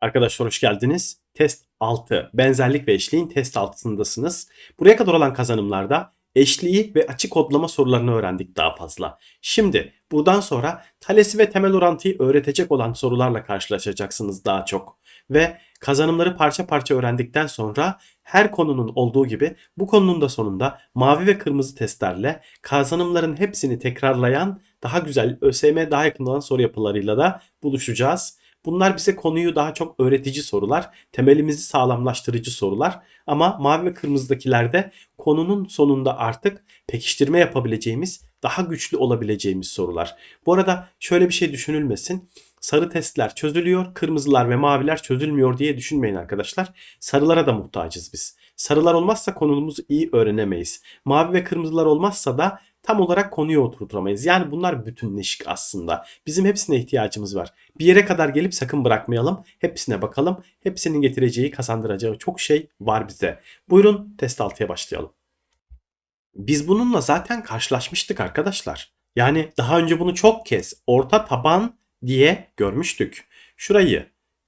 Arkadaşlar hoş geldiniz. Test 6. Benzerlik ve eşliğin test altısındasınız. Buraya kadar olan kazanımlarda eşliği ve açık kodlama sorularını öğrendik daha fazla. Şimdi buradan sonra talesi ve temel orantıyı öğretecek olan sorularla karşılaşacaksınız daha çok. Ve kazanımları parça parça öğrendikten sonra her konunun olduğu gibi bu konunun da sonunda mavi ve kırmızı testlerle kazanımların hepsini tekrarlayan daha güzel ÖSYM daha yakın olan soru yapılarıyla da buluşacağız. Bunlar bize konuyu daha çok öğretici sorular, temelimizi sağlamlaştırıcı sorular. Ama mavi ve kırmızıdakilerde konunun sonunda artık pekiştirme yapabileceğimiz, daha güçlü olabileceğimiz sorular. Bu arada şöyle bir şey düşünülmesin. Sarı testler çözülüyor, kırmızılar ve maviler çözülmüyor diye düşünmeyin arkadaşlar. Sarılara da muhtacız biz. Sarılar olmazsa konumuzu iyi öğrenemeyiz. Mavi ve kırmızılar olmazsa da tam olarak konuyu oturtamayız. Yani bunlar bütünleşik aslında. Bizim hepsine ihtiyacımız var. Bir yere kadar gelip sakın bırakmayalım. Hepsine bakalım. Hepsinin getireceği, kazandıracağı çok şey var bize. Buyurun test 6'ya başlayalım. Biz bununla zaten karşılaşmıştık arkadaşlar. Yani daha önce bunu çok kez orta taban diye görmüştük. Şurayı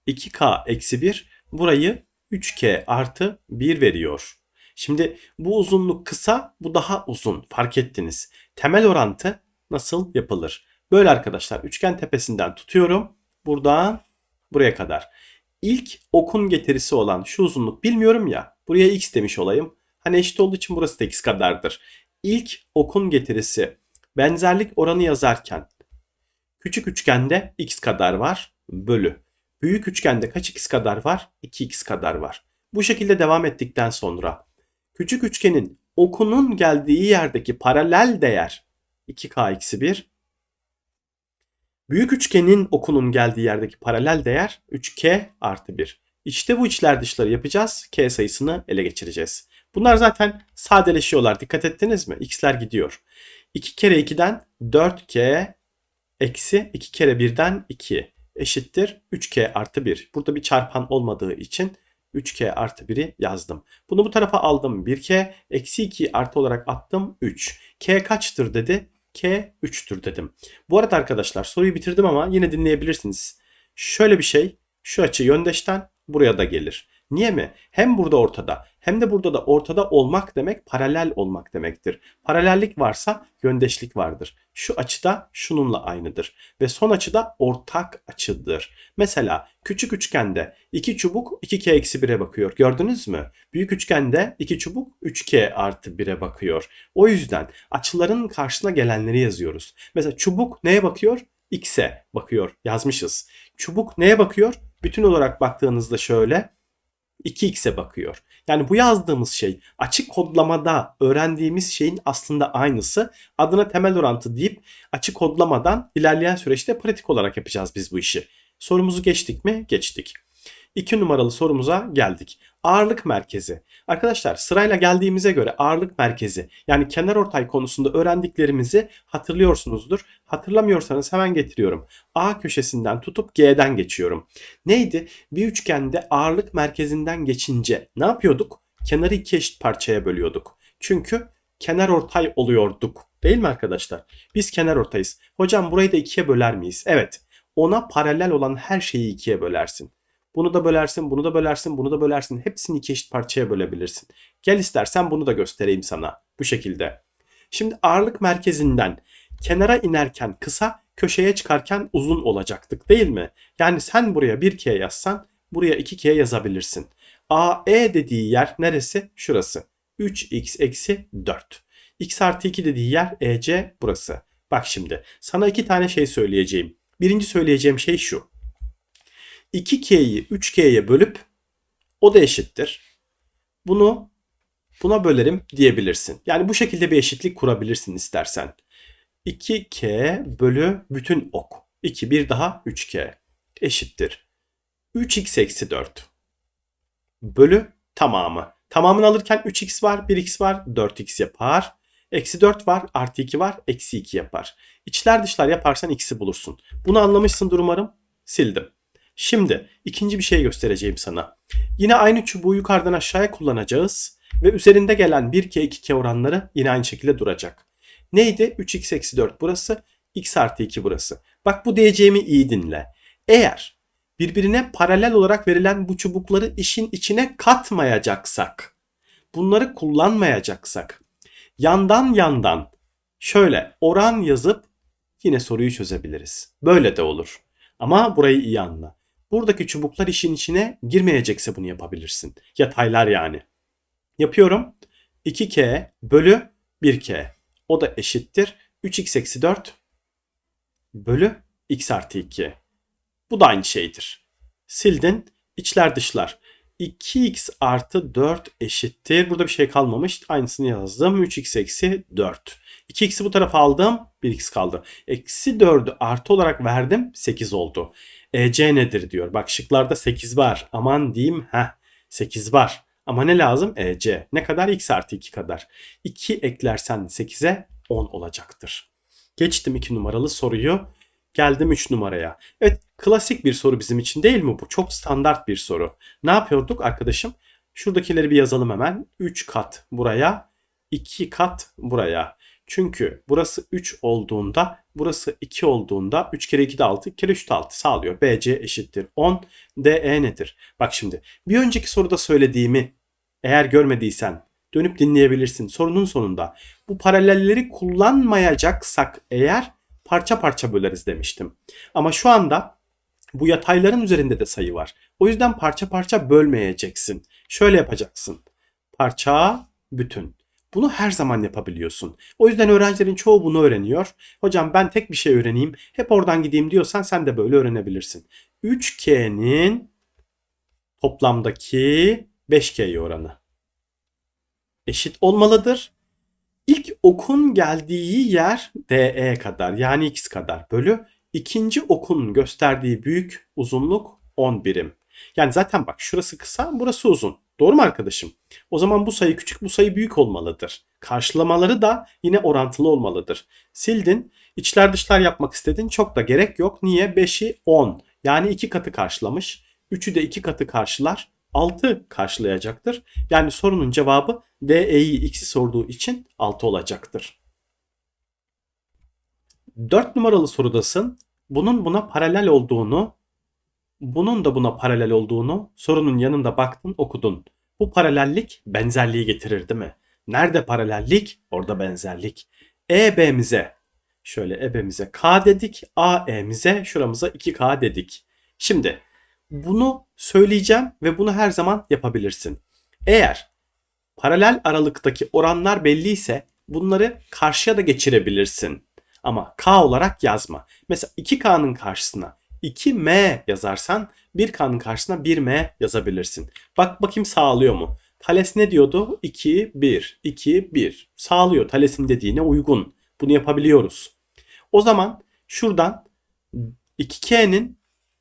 2k eksi 1, burayı 3k artı 1 veriyor. Şimdi bu uzunluk kısa, bu daha uzun. Fark ettiniz. Temel orantı nasıl yapılır? Böyle arkadaşlar üçgen tepesinden tutuyorum. Buradan buraya kadar. İlk okun getirisi olan şu uzunluk bilmiyorum ya. Buraya x demiş olayım. Hani eşit olduğu için burası da x kadardır. İlk okun getirisi benzerlik oranı yazarken küçük üçgende x kadar var bölü. Büyük üçgende kaç x kadar var? 2x kadar var. Bu şekilde devam ettikten sonra küçük üçgenin okunun geldiği yerdeki paralel değer 2k eksi 1. Büyük üçgenin okunun geldiği yerdeki paralel değer 3k artı 1. İşte bu içler dışları yapacağız. K sayısını ele geçireceğiz. Bunlar zaten sadeleşiyorlar. Dikkat ettiniz mi? X'ler gidiyor. 2 kere 2'den 4k eksi 2 kere 1'den 2 eşittir 3k artı 1. Burada bir çarpan olmadığı için 3k artı 1'i yazdım. Bunu bu tarafa aldım 1k. Eksi 2 artı olarak attım 3. k kaçtır dedi? k 3'tür dedim. Bu arada arkadaşlar soruyu bitirdim ama yine dinleyebilirsiniz. Şöyle bir şey şu açı yöndeşten buraya da gelir. Niye mi? Hem burada ortada hem de burada da ortada olmak demek paralel olmak demektir. Paralellik varsa yöndeşlik vardır. Şu açıda şununla aynıdır. Ve son açıda ortak açıdır. Mesela küçük üçgende iki çubuk 2k eksi 1'e bakıyor. Gördünüz mü? Büyük üçgende iki çubuk 3k artı 1'e bakıyor. O yüzden açıların karşısına gelenleri yazıyoruz. Mesela çubuk neye bakıyor? X'e bakıyor. Yazmışız. Çubuk neye bakıyor? Bütün olarak baktığınızda şöyle 2x'e bakıyor. Yani bu yazdığımız şey açık kodlamada öğrendiğimiz şeyin aslında aynısı. Adına temel orantı deyip açık kodlamadan ilerleyen süreçte pratik olarak yapacağız biz bu işi. Sorumuzu geçtik mi? Geçtik. 2 numaralı sorumuza geldik. Ağırlık merkezi. Arkadaşlar sırayla geldiğimize göre ağırlık merkezi yani kenar ortay konusunda öğrendiklerimizi hatırlıyorsunuzdur. Hatırlamıyorsanız hemen getiriyorum. A köşesinden tutup G'den geçiyorum. Neydi? Bir üçgende ağırlık merkezinden geçince ne yapıyorduk? Kenarı iki eşit parçaya bölüyorduk. Çünkü kenar ortay oluyorduk. Değil mi arkadaşlar? Biz kenar ortayız. Hocam burayı da ikiye böler miyiz? Evet. Ona paralel olan her şeyi ikiye bölersin. Bunu da bölersin, bunu da bölersin, bunu da bölersin. Hepsini iki eşit parçaya bölebilirsin. Gel istersen bunu da göstereyim sana. Bu şekilde. Şimdi ağırlık merkezinden kenara inerken kısa, köşeye çıkarken uzun olacaktık değil mi? Yani sen buraya 1K yazsan buraya 2K yazabilirsin. AE dediği yer neresi? Şurası. 3x eksi 4. x artı 2 dediği yer EC burası. Bak şimdi sana iki tane şey söyleyeceğim. Birinci söyleyeceğim şey şu. 2K'yi 3K'ye bölüp o da eşittir. Bunu buna bölerim diyebilirsin. Yani bu şekilde bir eşitlik kurabilirsin istersen. 2K bölü bütün ok. 2 bir daha 3K eşittir. 3x eksi 4 bölü tamamı. Tamamını alırken 3x var, 1x var, 4x yapar. Eksi 4 var, artı 2 var, eksi 2 yapar. İçler dışlar yaparsan x'i bulursun. Bunu anlamışsındır umarım. Sildim. Şimdi ikinci bir şey göstereceğim sana. Yine aynı çubuğu yukarıdan aşağıya kullanacağız ve üzerinde gelen 1K 2K oranları yine aynı şekilde duracak. Neydi? 3x eksi 4 burası, x artı 2 burası. Bak bu diyeceğimi iyi dinle. Eğer birbirine paralel olarak verilen bu çubukları işin içine katmayacaksak, bunları kullanmayacaksak, yandan yandan şöyle oran yazıp yine soruyu çözebiliriz. Böyle de olur. Ama burayı iyi anla. Buradaki çubuklar işin içine girmeyecekse bunu yapabilirsin. Yataylar yani. Yapıyorum. 2k bölü 1k. O da eşittir. 3x eksi 4 bölü x artı 2. Bu da aynı şeydir. Sildin. içler dışlar. 2x artı 4 eşittir. Burada bir şey kalmamış. Aynısını yazdım. 3x eksi 4. 2x'i bu tarafa aldım. 1x kaldı. Eksi 4'ü artı olarak verdim. 8 oldu. EC nedir diyor. Bak şıklarda 8 var. Aman diyeyim. Heh 8 var. Ama ne lazım? EC. Ne kadar? X artı 2 kadar. 2 eklersen 8'e 10 olacaktır. Geçtim 2 numaralı soruyu. Geldim 3 numaraya. Evet klasik bir soru bizim için değil mi bu? Çok standart bir soru. Ne yapıyorduk arkadaşım? Şuradakileri bir yazalım hemen. 3 kat buraya, 2 kat buraya. Çünkü burası 3 olduğunda, burası 2 olduğunda 3 kere 2 de 6, 2 kere 3 de 6 sağlıyor. BC eşittir 10. DE nedir? Bak şimdi bir önceki soruda söylediğimi eğer görmediysen dönüp dinleyebilirsin. Sorunun sonunda bu paralelleri kullanmayacaksak eğer parça parça böleriz demiştim. Ama şu anda bu yatayların üzerinde de sayı var. O yüzden parça parça bölmeyeceksin. Şöyle yapacaksın. Parça bütün. Bunu her zaman yapabiliyorsun. O yüzden öğrencilerin çoğu bunu öğreniyor. Hocam ben tek bir şey öğreneyim, hep oradan gideyim diyorsan sen de böyle öğrenebilirsin. 3K'nin toplamdaki 5K oranı eşit olmalıdır. İlk okun geldiği yer DE kadar yani x kadar bölü ikinci okun gösterdiği büyük uzunluk 10 birim. Yani zaten bak şurası kısa burası uzun. Doğru mu arkadaşım? O zaman bu sayı küçük bu sayı büyük olmalıdır. Karşılamaları da yine orantılı olmalıdır. Sildin. içler dışlar yapmak istedin. Çok da gerek yok. Niye? 5'i 10. Yani 2 katı karşılamış. 3'ü de 2 katı karşılar. 6 karşılayacaktır. Yani sorunun cevabı DE'yi x'i sorduğu için 6 olacaktır. 4 numaralı sorudasın. Bunun buna paralel olduğunu, bunun da buna paralel olduğunu sorunun yanında baktın okudun. Bu paralellik benzerliği getirir değil mi? Nerede paralellik? Orada benzerlik. EB'mize şöyle EB'mize K dedik. AE'mize şuramıza 2K dedik. Şimdi bunu söyleyeceğim ve bunu her zaman yapabilirsin. Eğer paralel aralıktaki oranlar belliyse bunları karşıya da geçirebilirsin. Ama K olarak yazma. Mesela 2K'nın karşısına 2M yazarsan 1K'nın karşısına 1M yazabilirsin. Bak bakayım sağlıyor mu? Thales ne diyordu? 2, 1, 2, 1. Sağlıyor. Thales'in dediğine uygun. Bunu yapabiliyoruz. O zaman şuradan 2K'nin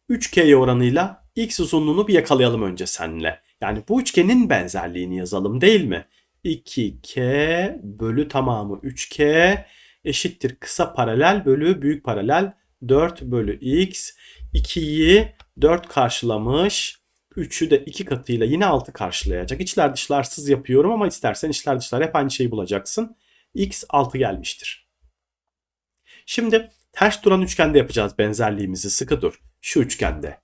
3K oranıyla X uzunluğunu bir yakalayalım önce seninle. Yani bu üçgenin benzerliğini yazalım değil mi? 2K bölü tamamı 3K eşittir kısa paralel bölü büyük paralel 4 bölü X. 2'yi 4 karşılamış. 3'ü de 2 katıyla yine 6 karşılayacak. İçler dışlarsız yapıyorum ama istersen içler dışlar hep aynı şeyi bulacaksın. X 6 gelmiştir. Şimdi ters duran üçgende yapacağız benzerliğimizi. Sıkı dur. Şu üçgende.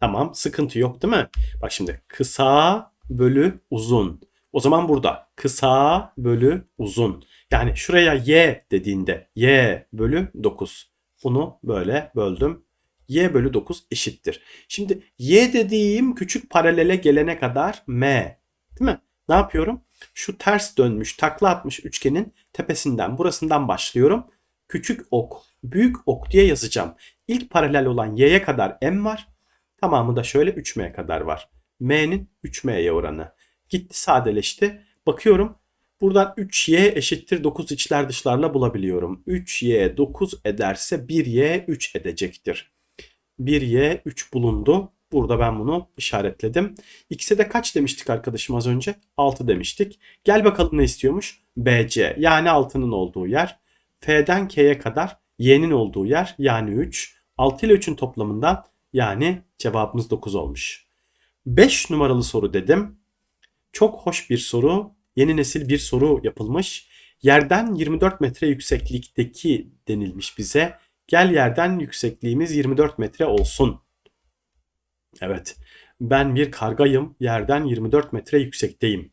Tamam sıkıntı yok değil mi? Bak şimdi kısa bölü uzun. O zaman burada kısa bölü uzun. Yani şuraya y dediğinde y bölü 9. Bunu böyle böldüm. y bölü 9 eşittir. Şimdi y dediğim küçük paralele gelene kadar m. Değil mi? Ne yapıyorum? Şu ters dönmüş takla atmış üçgenin tepesinden burasından başlıyorum. Küçük ok, büyük ok diye yazacağım. İlk paralel olan y'ye kadar m var. Tamamı da şöyle 3m kadar var. m'nin 3m'ye oranı. Gitti sadeleşti. Bakıyorum buradan 3y eşittir 9 içler dışlarla bulabiliyorum. 3y 9 ederse 1y 3 edecektir. 1y 3 bulundu. Burada ben bunu işaretledim. X'e de kaç demiştik arkadaşım az önce? 6 demiştik. Gel bakalım ne istiyormuş? BC yani 6'nın olduğu yer. F'den K'ye kadar y'nin olduğu yer yani 3. 6 ile 3'ün toplamından yani cevabımız 9 olmuş. 5 numaralı soru dedim. Çok hoş bir soru. Yeni nesil bir soru yapılmış. Yerden 24 metre yükseklikteki denilmiş bize. Gel yerden yüksekliğimiz 24 metre olsun. Evet. Ben bir kargayım. Yerden 24 metre yüksekteyim.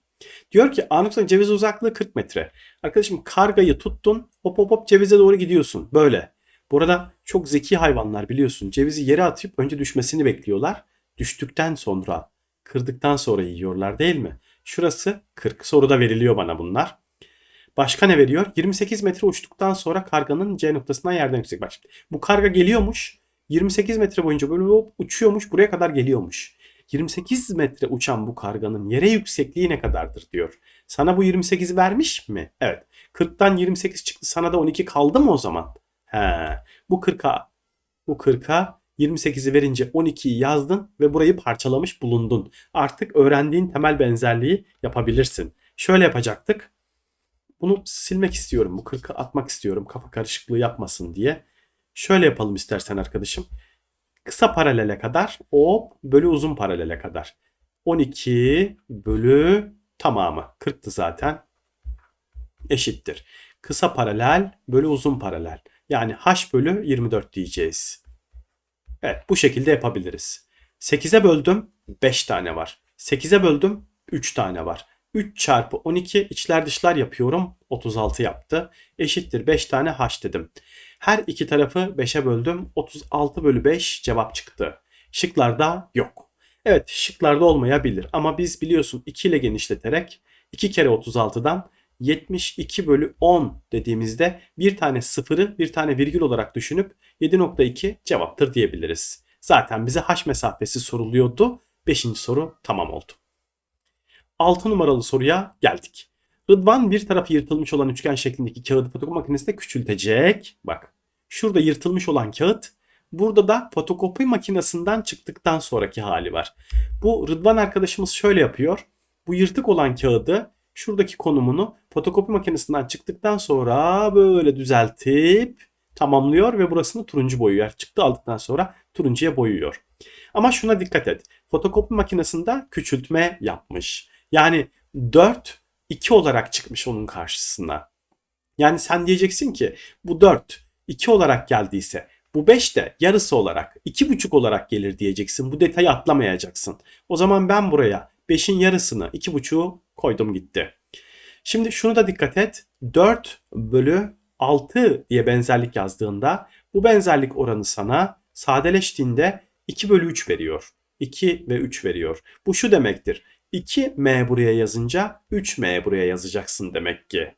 Diyor ki Anuksan ceviz uzaklığı 40 metre. Arkadaşım kargayı tuttun hop hop hop cevize doğru gidiyorsun. Böyle. Burada çok zeki hayvanlar biliyorsun. Cevizi yere atıp önce düşmesini bekliyorlar. Düştükten sonra, kırdıktan sonra yiyorlar değil mi? Şurası 40. Soruda veriliyor bana bunlar. Başka ne veriyor? 28 metre uçtuktan sonra karganın C noktasından yerden yüksek. Bak bu karga geliyormuş. 28 metre boyunca böyle uçuyormuş. Buraya kadar geliyormuş. 28 metre uçan bu karganın yere yüksekliği ne kadardır diyor. Sana bu 28'i vermiş mi? Evet. 40'tan 28 çıktı. Sana da 12 kaldı mı o zaman? He. Bu 40'a bu 40'a 28'i verince 12'yi yazdın ve burayı parçalamış bulundun. Artık öğrendiğin temel benzerliği yapabilirsin. Şöyle yapacaktık. Bunu silmek istiyorum. Bu 40'ı atmak istiyorum. Kafa karışıklığı yapmasın diye. Şöyle yapalım istersen arkadaşım. Kısa paralele kadar o bölü uzun paralele kadar. 12 bölü tamamı 40'tı zaten. Eşittir. Kısa paralel bölü uzun paralel. Yani h bölü 24 diyeceğiz. Evet bu şekilde yapabiliriz. 8'e böldüm 5 tane var. 8'e böldüm 3 tane var. 3 çarpı 12 içler dışlar yapıyorum. 36 yaptı. Eşittir 5 tane h dedim. Her iki tarafı 5'e böldüm. 36 bölü 5 cevap çıktı. Şıklarda yok. Evet şıklarda olmayabilir ama biz biliyorsun 2 ile genişleterek 2 kere 36'dan 72 bölü 10 dediğimizde bir tane sıfırı bir tane virgül olarak düşünüp 7.2 cevaptır diyebiliriz. Zaten bize h mesafesi soruluyordu. 5. soru tamam oldu. 6 numaralı soruya geldik. Rıdvan bir tarafı yırtılmış olan üçgen şeklindeki kağıdı fotokopi makinesinde küçültecek. Bak şurada yırtılmış olan kağıt burada da fotokopi makinesinden çıktıktan sonraki hali var. Bu Rıdvan arkadaşımız şöyle yapıyor. Bu yırtık olan kağıdı şuradaki konumunu fotokopi makinesinden çıktıktan sonra böyle düzeltip tamamlıyor ve burasını turuncu boyuyor. Çıktı aldıktan sonra turuncuya boyuyor. Ama şuna dikkat et. Fotokopi makinesinde küçültme yapmış. Yani 4 2 olarak çıkmış onun karşısına. Yani sen diyeceksin ki bu 4 2 olarak geldiyse bu 5 de yarısı olarak 2,5 olarak gelir diyeceksin. Bu detayı atlamayacaksın. O zaman ben buraya 5'in yarısını 2,5'u koydum gitti. Şimdi şunu da dikkat et. 4 bölü 6 diye benzerlik yazdığında bu benzerlik oranı sana sadeleştiğinde 2 bölü 3 veriyor. 2 ve 3 veriyor. Bu şu demektir. 2m buraya yazınca 3m buraya yazacaksın demek ki.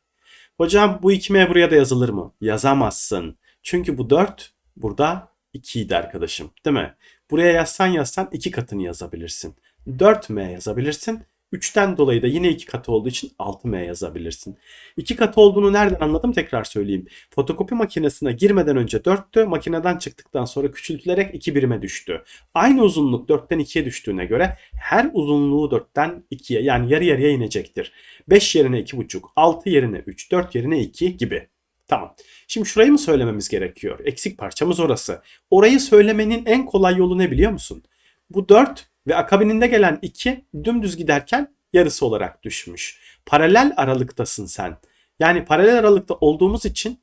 Hocam bu 2m buraya da yazılır mı? Yazamazsın. Çünkü bu 4 burada 2 idi arkadaşım değil mi? Buraya yazsan yazsan 2 katını yazabilirsin. 4m yazabilirsin. 3'ten dolayı da yine 2 katı olduğu için 6m yazabilirsin. 2 katı olduğunu nereden anladım tekrar söyleyeyim. Fotokopi makinesine girmeden önce 4'tü. Makineden çıktıktan sonra küçültülerek 2 birime düştü. Aynı uzunluk 4'ten 2'ye düştüğüne göre her uzunluğu 4'ten 2'ye yani yarı yarıya inecektir. 5 yerine 2,5, 6 yerine 3, 4 yerine 2 gibi. Tamam. Şimdi şurayı mı söylememiz gerekiyor? Eksik parçamız orası. Orayı söylemenin en kolay yolu ne biliyor musun? Bu 4 ve akabininde gelen 2 dümdüz giderken yarısı olarak düşmüş. Paralel aralıktasın sen. Yani paralel aralıkta olduğumuz için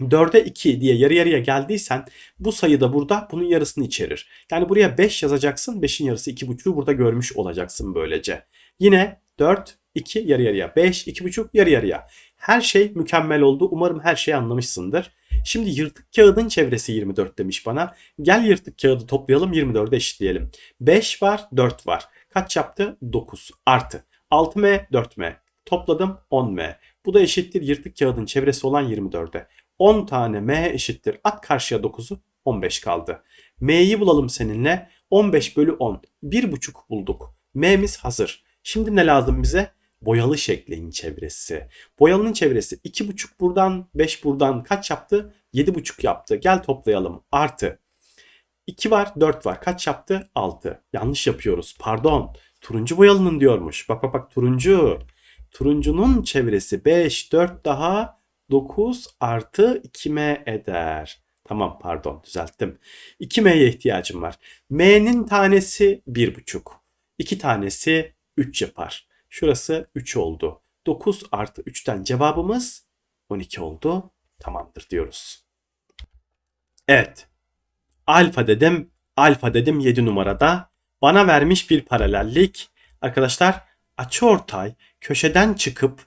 4'e 2 diye yarı yarıya geldiysen bu sayı da burada bunun yarısını içerir. Yani buraya 5 yazacaksın. 5'in yarısı 2,5'u burada görmüş olacaksın böylece. Yine 4, 2 yarı yarıya. 5, 2,5 yarı yarıya. Her şey mükemmel oldu. Umarım her şeyi anlamışsındır. Şimdi yırtık kağıdın çevresi 24 demiş bana. Gel yırtık kağıdı toplayalım 24'e eşitleyelim. 5 var 4 var. Kaç yaptı? 9 artı. 6m 4m. Topladım 10m. Bu da eşittir yırtık kağıdın çevresi olan 24'e. 10 tane m eşittir. At karşıya 9'u 15 kaldı. m'yi bulalım seninle. 15 bölü 10. 1,5 bulduk. m'miz hazır. Şimdi ne lazım bize? Boyalı şeklin çevresi. Boyalının çevresi 2,5 buradan 5 buradan kaç yaptı? 7,5 yaptı. Gel toplayalım. Artı 2 var 4 var. Kaç yaptı? 6. Yanlış yapıyoruz. Pardon. Turuncu boyalının diyormuş. Bak bak bak turuncu. Turuncunun çevresi 5, 4 daha 9 artı 2m eder. Tamam pardon düzelttim. 2m'ye ihtiyacım var. m'nin tanesi 1,5. 2 tanesi 3 yapar. Şurası 3 oldu. 9 artı 3'ten cevabımız 12 oldu. Tamamdır diyoruz. Evet. Alfa dedim. Alfa dedim 7 numarada. bana vermiş bir paralellik. Arkadaşlar açıortay köşeden çıkıp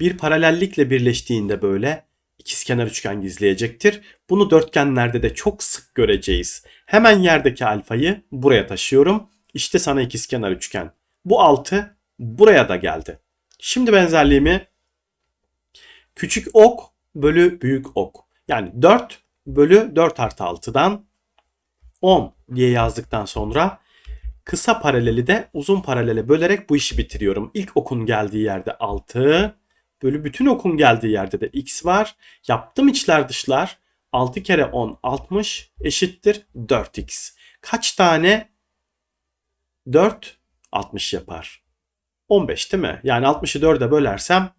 bir paralellikle birleştiğinde böyle ikizkenar üçgen gizleyecektir. Bunu dörtgenlerde de çok sık göreceğiz. Hemen yerdeki alfayı buraya taşıyorum. İşte sana ikizkenar üçgen. Bu 6 buraya da geldi. Şimdi benzerliğimi küçük ok bölü büyük ok. Yani 4 bölü 4 artı 6'dan 10 diye yazdıktan sonra kısa paraleli de uzun paralele bölerek bu işi bitiriyorum. İlk okun geldiği yerde 6 bölü bütün okun geldiği yerde de x var. Yaptım içler dışlar. 6 kere 10 60 eşittir 4x. Kaç tane 4 60 yapar. 15 değil mi? Yani 60'ı 4'e bölersem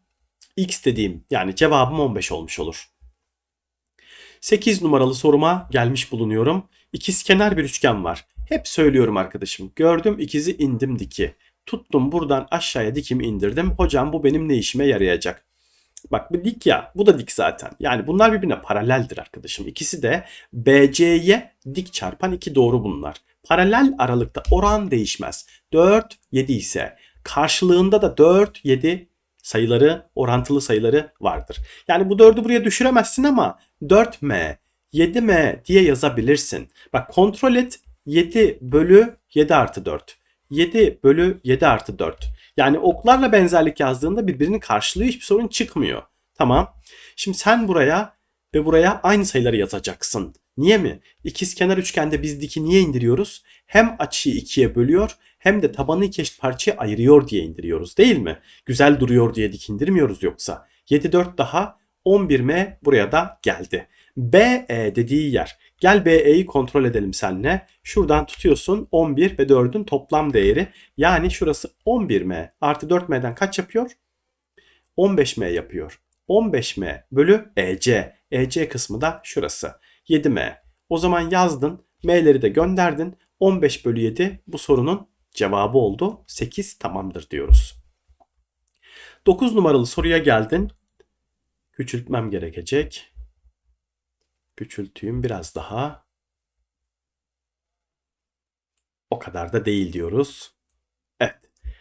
x dediğim yani cevabım 15 olmuş olur. 8 numaralı soruma gelmiş bulunuyorum. İkizkenar bir üçgen var. Hep söylüyorum arkadaşım. Gördüm ikizi indim diki. Tuttum buradan aşağıya dikimi indirdim. Hocam bu benim ne işime yarayacak? Bak bu dik ya bu da dik zaten. Yani bunlar birbirine paraleldir arkadaşım. İkisi de BC'ye dik çarpan iki doğru bunlar. Paralel aralıkta oran değişmez. 4, 7 ise karşılığında da 4, 7 sayıları, orantılı sayıları vardır. Yani bu 4'ü buraya düşüremezsin ama 4M, 7M diye yazabilirsin. Bak kontrol et 7 bölü 7 artı 4. 7 bölü 7 artı 4. Yani oklarla benzerlik yazdığında birbirinin karşılığı hiçbir sorun çıkmıyor. Tamam. Şimdi sen buraya ve buraya aynı sayıları yazacaksın. Niye mi? İkizkenar üçgende biz diki niye indiriyoruz? Hem açıyı ikiye bölüyor hem de tabanı iki eşit parçaya ayırıyor diye indiriyoruz değil mi? Güzel duruyor diye dik indirmiyoruz yoksa. 7 4 daha 11M buraya da geldi. BE dediği yer. Gel BE'yi kontrol edelim seninle. Şuradan tutuyorsun 11 ve 4'ün toplam değeri. Yani şurası 11M artı 4M'den kaç yapıyor? 15M yapıyor. 15M bölü EC. EC kısmı da şurası. 7M. O zaman yazdın. M'leri de gönderdin. 15 bölü 7 bu sorunun cevabı oldu. 8 tamamdır diyoruz. 9 numaralı soruya geldin. Küçültmem gerekecek. Küçülteyim biraz daha. O kadar da değil diyoruz. Evet.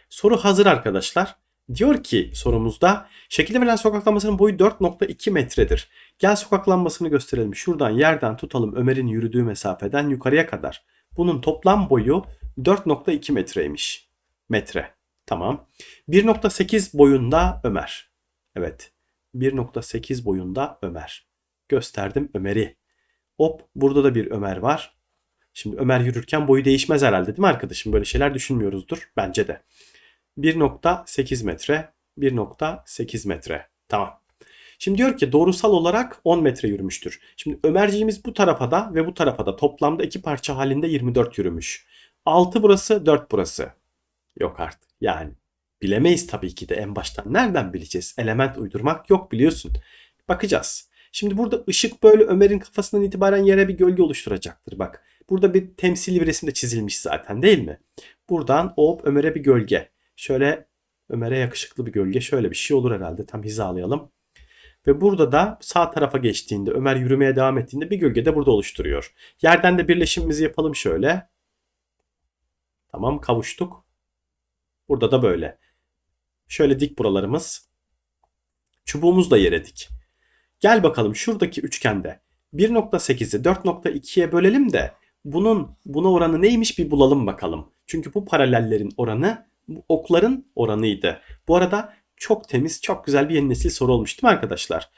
Soru hazır arkadaşlar. Diyor ki sorumuzda şekilde verilen sokak lambasının boyu 4.2 metredir. Gel sokak lambasını gösterelim. Şuradan yerden tutalım Ömer'in yürüdüğü mesafeden yukarıya kadar. Bunun toplam boyu 4.2 metreymiş. Metre. Tamam. 1.8 boyunda Ömer. Evet. 1.8 boyunda Ömer. Gösterdim Ömer'i. Hop burada da bir Ömer var. Şimdi Ömer yürürken boyu değişmez herhalde değil mi arkadaşım? Böyle şeyler düşünmüyoruzdur. Bence de. 1.8 metre. 1.8 metre. Tamam. Şimdi diyor ki doğrusal olarak 10 metre yürümüştür. Şimdi Ömerciğimiz bu tarafa da ve bu tarafa da toplamda iki parça halinde 24 yürümüş. 6 burası 4 burası. Yok artık yani. Bilemeyiz tabii ki de en baştan. Nereden bileceğiz? Element uydurmak yok biliyorsun. Bakacağız. Şimdi burada ışık böyle Ömer'in kafasından itibaren yere bir gölge oluşturacaktır. Bak burada bir temsili bir resim de çizilmiş zaten değil mi? Buradan hop Ömer'e bir gölge. Şöyle Ömer'e yakışıklı bir gölge. Şöyle bir şey olur herhalde. Tam hizalayalım. Ve burada da sağ tarafa geçtiğinde Ömer yürümeye devam ettiğinde bir gölge de burada oluşturuyor. Yerden de birleşimimizi yapalım şöyle. Tamam kavuştuk. Burada da böyle. Şöyle dik buralarımız. Çubuğumuz da yere dik. Gel bakalım şuradaki üçgende 1.8'i 4.2'ye bölelim de bunun buna oranı neymiş bir bulalım bakalım. Çünkü bu paralellerin oranı bu okların oranıydı. Bu arada çok temiz, çok güzel bir yeni nesil soru olmuş değil mi arkadaşlar?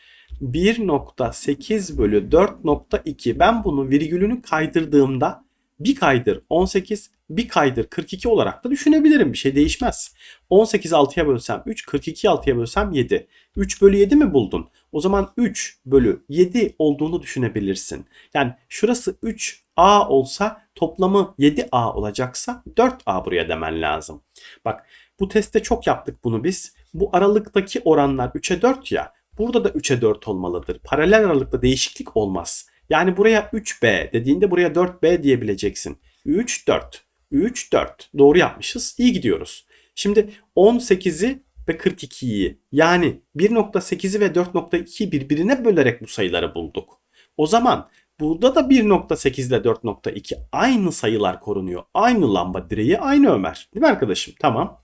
1.8 bölü 4.2 ben bunu virgülünü kaydırdığımda bir kaydır 18, bir kaydır 42 olarak da düşünebilirim. Bir şey değişmez. 18 6'ya bölsem 3, 42 6'ya bölsem 7. 3 bölü 7 mi buldun? O zaman 3 bölü 7 olduğunu düşünebilirsin. Yani şurası 3A olsa toplamı 7A olacaksa 4A buraya demen lazım. Bak bu testte çok yaptık bunu biz. Bu aralıktaki oranlar 3'e 4 ya. Burada da 3'e 4 olmalıdır. Paralel aralıkta değişiklik olmaz. Yani buraya 3B dediğinde buraya 4B diyebileceksin. 3, 4. 3, 4. Doğru yapmışız. İyi gidiyoruz. Şimdi 18'i ve 42'yi yani 1.8'i ve 4.2'yi birbirine bölerek bu sayıları bulduk. O zaman Burada da 1.8 ile 4.2 aynı sayılar korunuyor. Aynı lamba direği aynı Ömer. Değil mi arkadaşım? Tamam.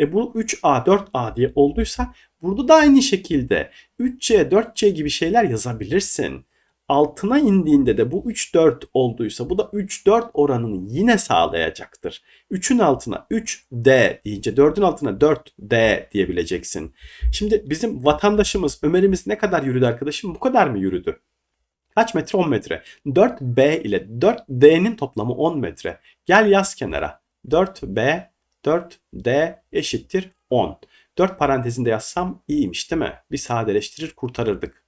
E bu 3A 4A diye olduysa burada da aynı şekilde 3C 4C gibi şeyler yazabilirsin. Altına indiğinde de bu 3-4 olduysa bu da 3-4 oranını yine sağlayacaktır. 3'ün altına 3D deyince 4'ün altına 4D diyebileceksin. Şimdi bizim vatandaşımız Ömer'imiz ne kadar yürüdü arkadaşım? Bu kadar mı yürüdü? Kaç metre? 10 metre. 4B ile 4D'nin toplamı 10 metre. Gel yaz kenara. 4B 4D eşittir 10. 4 parantezinde yazsam iyiymiş değil mi? Bir sadeleştirir kurtarırdık.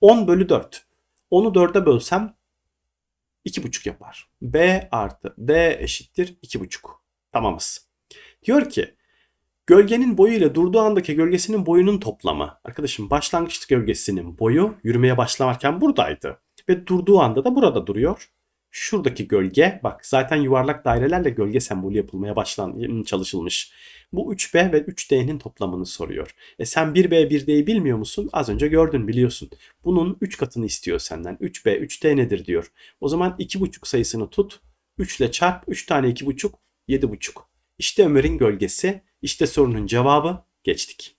10 bölü 4. 10'u 4'e bölsem 2,5 yapar. B artı D eşittir 2,5. Tamamız. Diyor ki gölgenin boyu ile durduğu andaki gölgesinin boyunun toplamı. Arkadaşım başlangıç gölgesinin boyu yürümeye başlarken buradaydı. Ve durduğu anda da burada duruyor. Şuradaki gölge bak zaten yuvarlak dairelerle gölge sembolü yapılmaya başlan çalışılmış. Bu 3B ve 3D'nin toplamını soruyor. E sen 1B 1D'yi bilmiyor musun? Az önce gördün biliyorsun. Bunun 3 katını istiyor senden. 3B 3D nedir diyor. O zaman 2,5 sayısını tut. 3 ile çarp. 3 tane 2,5 7,5. İşte Ömer'in gölgesi. İşte sorunun cevabı. Geçtik.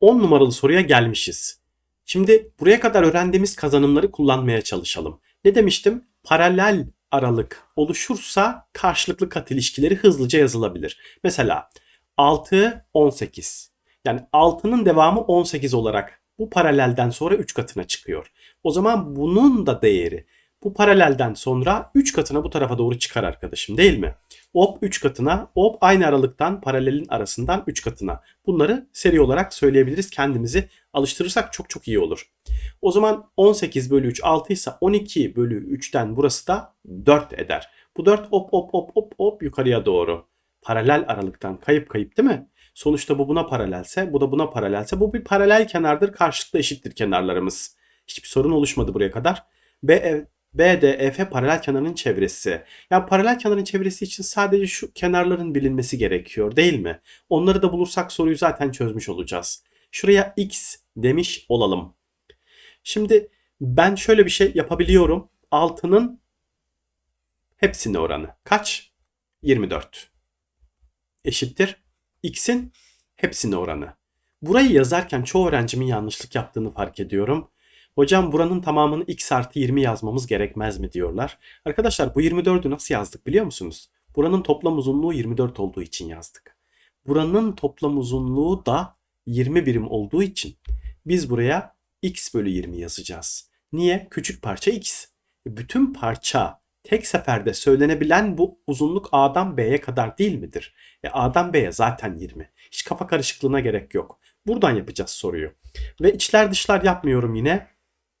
10 numaralı soruya gelmişiz. Şimdi buraya kadar öğrendiğimiz kazanımları kullanmaya çalışalım. Ne demiştim? Paralel aralık oluşursa karşılıklı kat ilişkileri hızlıca yazılabilir. Mesela 6 18. Yani 6'nın devamı 18 olarak bu paralelden sonra 3 katına çıkıyor. O zaman bunun da değeri bu paralelden sonra 3 katına bu tarafa doğru çıkar arkadaşım değil mi? Hop 3 katına, hop aynı aralıktan paralelin arasından 3 katına. Bunları seri olarak söyleyebiliriz. Kendimizi alıştırırsak çok çok iyi olur. O zaman 18 bölü 3 6 ise 12 bölü 3'ten burası da 4 eder. Bu 4 hop hop hop hop hop yukarıya doğru. Paralel aralıktan kayıp kayıp değil mi? Sonuçta bu buna paralelse, bu da buna paralelse bu bir paralel kenardır. Karşılıklı eşittir kenarlarımız. Hiçbir sorun oluşmadı buraya kadar. B, BDEF paralel kenarın çevresi. Yani paralel kenarın çevresi için sadece şu kenarların bilinmesi gerekiyor değil mi? Onları da bulursak soruyu zaten çözmüş olacağız. Şuraya x demiş olalım. Şimdi ben şöyle bir şey yapabiliyorum. Altının hepsine oranı. Kaç? 24. Eşittir. X'in hepsine oranı. Burayı yazarken çoğu öğrencimin yanlışlık yaptığını fark ediyorum. Hocam buranın tamamını x artı 20 yazmamız gerekmez mi diyorlar. Arkadaşlar bu 24'ü nasıl yazdık biliyor musunuz? Buranın toplam uzunluğu 24 olduğu için yazdık. Buranın toplam uzunluğu da 20 birim olduğu için biz buraya x bölü 20 yazacağız. Niye? Küçük parça x. E, bütün parça tek seferde söylenebilen bu uzunluk A'dan B'ye kadar değil midir? E A'dan B'ye zaten 20. Hiç kafa karışıklığına gerek yok. Buradan yapacağız soruyu. Ve içler dışlar yapmıyorum yine.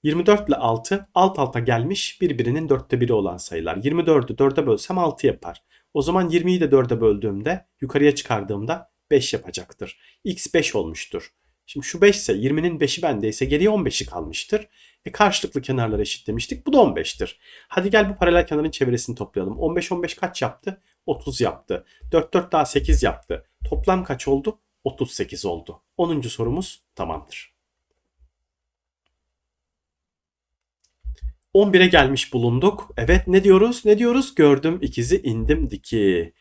24 ile 6 alt alta gelmiş birbirinin dörtte biri olan sayılar. 24'ü 4'e bölsem 6 yapar. O zaman 20'yi de 4'e böldüğümde yukarıya çıkardığımda 5 yapacaktır. X 5 olmuştur. Şimdi şu 5 ise 20'nin 5'i bendeyse geriye 15'i kalmıştır. E karşılıklı kenarlar eşit demiştik. Bu da 15'tir. Hadi gel bu paralel kenarın çevresini toplayalım. 15 15 kaç yaptı? 30 yaptı. 4 4 daha 8 yaptı. Toplam kaç oldu? 38 oldu. 10. sorumuz tamamdır. 11'e gelmiş bulunduk. Evet ne diyoruz? Ne diyoruz? Gördüm ikizi indim diki.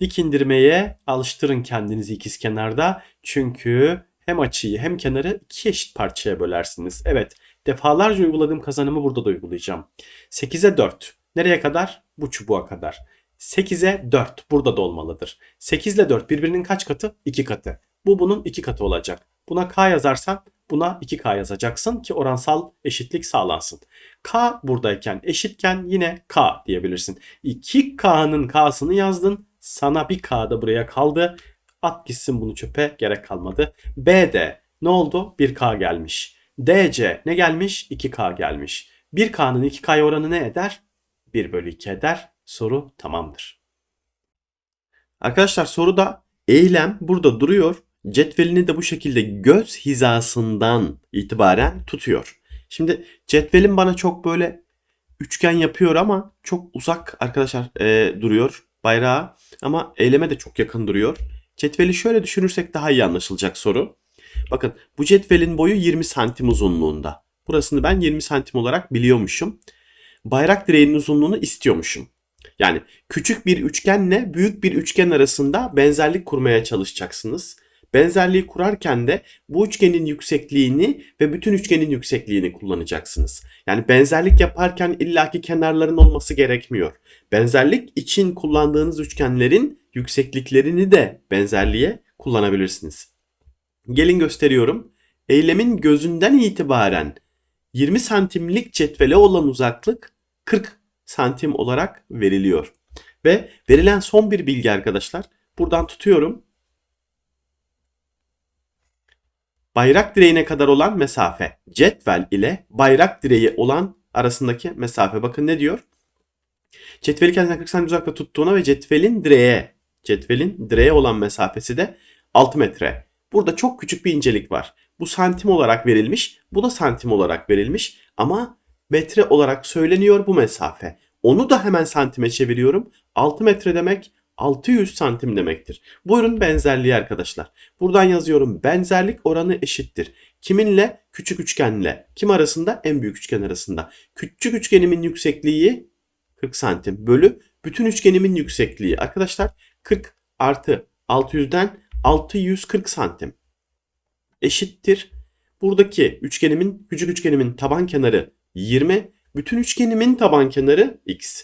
Dik indirmeye alıştırın kendinizi ikiz kenarda. Çünkü hem açıyı hem kenarı iki eşit parçaya bölersiniz. Evet defalarca uyguladığım kazanımı burada da uygulayacağım. 8'e 4. Nereye kadar? Bu çubuğa kadar. 8'e 4 burada da olmalıdır. 8 ile 4 birbirinin kaç katı? 2 katı. Bu bunun 2 katı olacak. Buna k yazarsan buna 2k yazacaksın ki oransal eşitlik sağlansın. k buradayken eşitken yine k diyebilirsin. 2k'nın k'sını yazdın. Sana bir k da buraya kaldı. At gitsin bunu çöpe gerek kalmadı. B'de ne oldu? 1k gelmiş. DC ne gelmiş? 2k gelmiş. 1k'nın 2k'ya oranı ne eder? 1 bölü 2 eder. Soru tamamdır. Arkadaşlar soruda eylem burada duruyor. Cetvelini de bu şekilde göz hizasından itibaren tutuyor. Şimdi cetvelim bana çok böyle üçgen yapıyor ama çok uzak arkadaşlar e, duruyor bayrağı. Ama eyleme de çok yakın duruyor. Cetveli şöyle düşünürsek daha iyi anlaşılacak soru. Bakın bu cetvelin boyu 20 santim uzunluğunda. Burasını ben 20 santim olarak biliyormuşum. Bayrak direğinin uzunluğunu istiyormuşum. Yani küçük bir üçgenle büyük bir üçgen arasında benzerlik kurmaya çalışacaksınız. Benzerliği kurarken de bu üçgenin yüksekliğini ve bütün üçgenin yüksekliğini kullanacaksınız. Yani benzerlik yaparken illaki kenarların olması gerekmiyor. Benzerlik için kullandığınız üçgenlerin yüksekliklerini de benzerliğe kullanabilirsiniz. Gelin gösteriyorum. Eylemin gözünden itibaren 20 santimlik cetvele olan uzaklık 40 santim olarak veriliyor. Ve verilen son bir bilgi arkadaşlar. Buradan tutuyorum. Bayrak direğine kadar olan mesafe cetvel ile bayrak direği olan arasındaki mesafe. Bakın ne diyor? Cetveli kendinden 40 santim uzakta tuttuğuna ve cetvelin direğe, cetvelin direğe olan mesafesi de 6 metre. Burada çok küçük bir incelik var. Bu santim olarak verilmiş, bu da santim olarak verilmiş ama metre olarak söyleniyor bu mesafe. Onu da hemen santime çeviriyorum. 6 metre demek 600 santim demektir. Buyurun benzerliği arkadaşlar. Buradan yazıyorum. Benzerlik oranı eşittir. Kiminle? Küçük üçgenle. Kim arasında? En büyük üçgen arasında. Küçük üçgenimin yüksekliği 40 santim bölü bütün üçgenimin yüksekliği. Arkadaşlar 40 artı 600'den 640 santim eşittir. Buradaki üçgenimin, küçük üçgenimin taban kenarı 20, bütün üçgenimin taban kenarı x.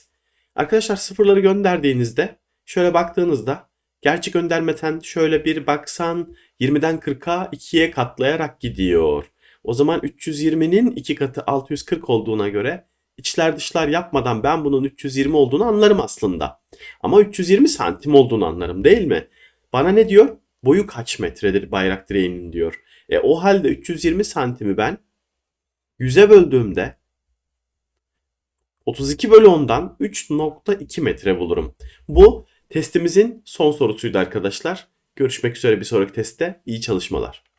Arkadaşlar sıfırları gönderdiğinizde şöyle baktığınızda gerçi göndermeden şöyle bir baksan 20'den 40'a 2'ye katlayarak gidiyor. O zaman 320'nin 2 katı 640 olduğuna göre içler dışlar yapmadan ben bunun 320 olduğunu anlarım aslında. Ama 320 santim olduğunu anlarım değil mi? Bana ne diyor? Boyu kaç metredir bayrak direğinin diyor. E, o halde 320 santimi ben 100'e böldüğümde 32 bölü 10'dan 3.2 metre bulurum. Bu testimizin son sorusuydu arkadaşlar. Görüşmek üzere bir sonraki testte. İyi çalışmalar.